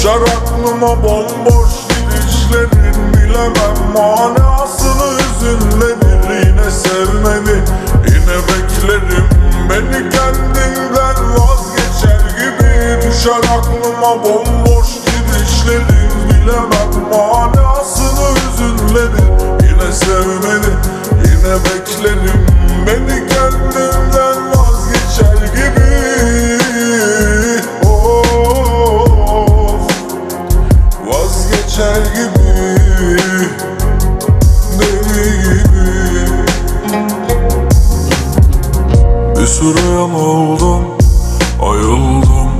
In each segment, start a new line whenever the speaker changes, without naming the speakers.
Düşer aklıma bomboş gidişlerin Bilemem manasını hüzünlenir Yine sevmeni yine beklerim Beni kendinden vazgeçer gibi. Düşer aklıma bomboş gidişlerin Bilemem manasını hüzünlenir Yine sevmeni yine beklerim Beni kendimden Bir süre yanıldım Ayıldım.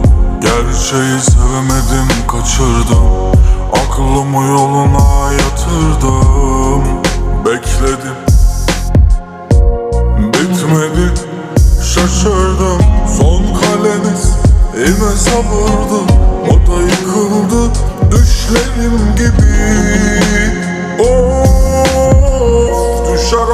Gerçeği sevemedim kaçırdım. Aklımı yoluna yatırdım. Bekledim. Bitmedi Şaşırdım. Son kaleniz Yine sabırdı. O da yıkıldı